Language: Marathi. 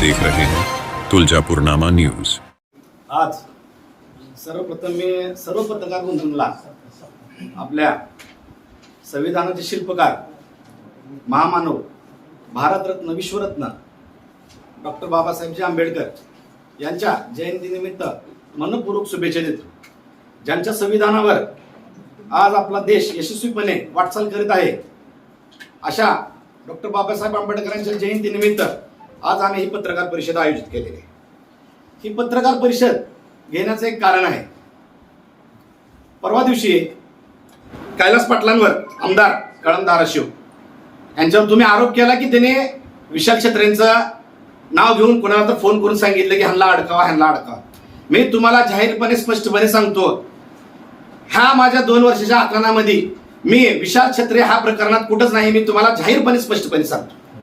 देख रहे हैं। तुलजापुरनामा न्यूज। आज सर्वप्रथम मी सर्व पत्रकार बंधूंना आपल्या संविधानाचे शिल्पकार महामानव भारतरत्न विश्वरत्न डॉक्टर बाबासाहेबजी आंबेडकर यांच्या जयंतीनिमित्त मनपूर्वक शुभेच्छा देतो. ज्यांच्या संविधानावर आज आपला देश यशस्वीपणे वाटचाल करीत आहे अशा डॉक्टर बाबासाहेब आंबेडकरांच्या जयंतीनिमित्त आज आम्ही ही पत्रकार परिषद आयोजित केलेली आहे. ही पत्रकार परिषद घेण्याचं एक कारण आहे. परवा दिवशी कैलास पाटलांवर आमदार कळम धाराशिव यांच्यावर तुम्ही आरोप केला की त्याने विशाल छत्रेंचं नाव घेऊन कोणाला तर फोन करून सांगितलं की ह्यांना अडकावा ह्यांना अडकावा. मी तुम्हाला जाहीरपणे स्पष्टपणे सांगतो ह्या माझ्या दोन वर्षाच्या आकलनामध्ये मी विशाल छत्रे हा प्रकरणात कुठंच नाही मी तुम्हाला जाहीरपणे स्पष्टपणे सांगतो.